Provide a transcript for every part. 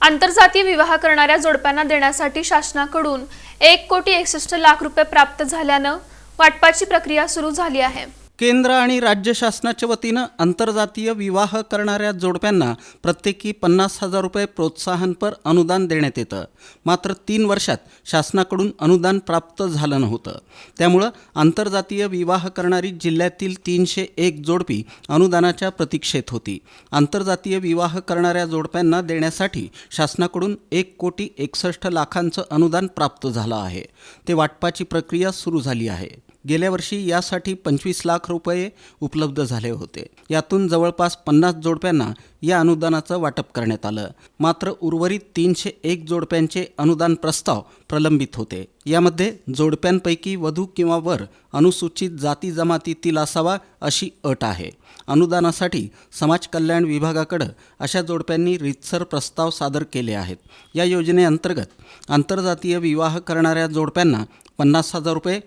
आंतरजातीय विवाह करणाऱ्या जोडप्यांना देण्यासाठी शासनाकडून एक कोटी एकसष्ट लाख रुपये प्राप्त झाल्यानं वाटपाची प्रक्रिया सुरू झाली आहे. केंद्र आणि राज्य शासनाच्या वतीनं आंतरजातीय विवाह करणाऱ्या जोडप्यांना प्रत्येकी पन्नास हजार रुपये प्रोत्साहनपर अनुदान देण्यात येतं. मात्र तीन वर्षात शासनाकडून अनुदान प्राप्त झालं नव्हतं. त्यामुळं आंतरजातीय विवाह करणारी जिल्ह्यातील तीनशे एक जोडपी अनुदानाच्या प्रतीक्षेत होती. आंतरजातीय विवाह करणाऱ्या जोडप्यांना देण्यासाठी शासनाकडून एक कोटी एकसष्ट लाखांचं अनुदान प्राप्त झालं आहे. ते वाटपाची प्रक्रिया सुरू झाली आहे. गेल्या वर्षी यासाठी पंचवीस लाख रुपये उपलब्ध झाले होते. यातून जवळपास पन्नास जोडप्यांना या अनुदानाचं वाटप करण्यात आलं. मात्र उर्वरित तीनशे एक जोडप्यांचे अनुदान प्रस्ताव प्रलंबित होते. यामध्ये जोडप्यांपैकी वधू किंवा वर अनुसूचित जाती जमातीतील असावा अशी अट आहे. अनुदानासाठी समाज कल्याण विभागाकडं अशा जोडप्यांनी रितसर प्रस्ताव सादर केले आहेत. या योजनेअंतर्गत आंतरजातीय विवाह करणाऱ्या जोडप्यांना पन्नास हजार रुपये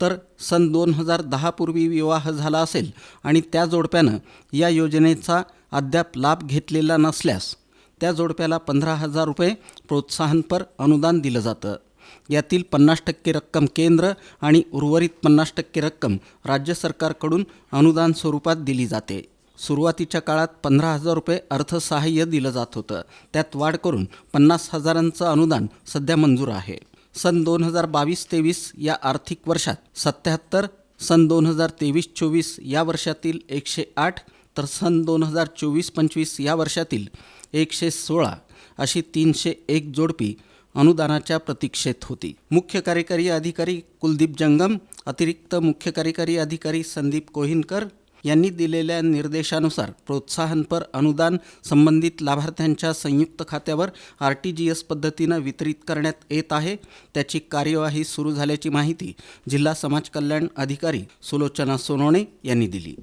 तर सन दोन हजार दहापूर्वी विवाह झाला असेल आणि त्या जोडप्यानं या योजनेचा अद्याप लाभ घेतलेला नसल्यास त्या जोडप्याला पंधरा हजार रुपये प्रोत्साहनपर अनुदान दिलं जातं. यातील पन्नास टक्के रक्कम केंद्र आणि उर्वरित पन्नास टक्के रक्कम राज्य सरकारकडून अनुदान स्वरूपात दिली जाते. सुरुवातीच्या काळात पंधरा हजार रुपये अर्थसहाय्य दिलं जात होतं. त्यात वाढ करून पन्नास हजारांचं अनुदान सध्या मंजूर आहे. सन दोन हजार बावीस तेवीस या आर्थिक वर्षात. सत्याहत्तर सन दोन हजार तेवीस चोवीस या वर्षातील एकशे आठ तर सन दोन हजार चोवीस पंचवीस या वर्षातील एकशे सोळा अशी तीनशे एक जोडपी अनुदानाच्या प्रतीक्षेत होती. मुख्य कार्यकारी अधिकारी कुलदीप जंगम अतिरिक्त मुख्य कार्यकारी अधिकारी संदीप कोहिनकर यांनी दिलेल्या निर्देशानुसार प्रोत्साहनपर अनुदान संबंधित लाभार्थ्यांच्या संयुक्त खात्यावर आर टी जी एस पद्धतीनं वितरित करण्यात येत आहे. त्याची कार्यवाही सुरू झाल्याची माहिती जिल्हा समाज कल्याण अधिकारी सुलोचना सोनवणे यांनी दिली.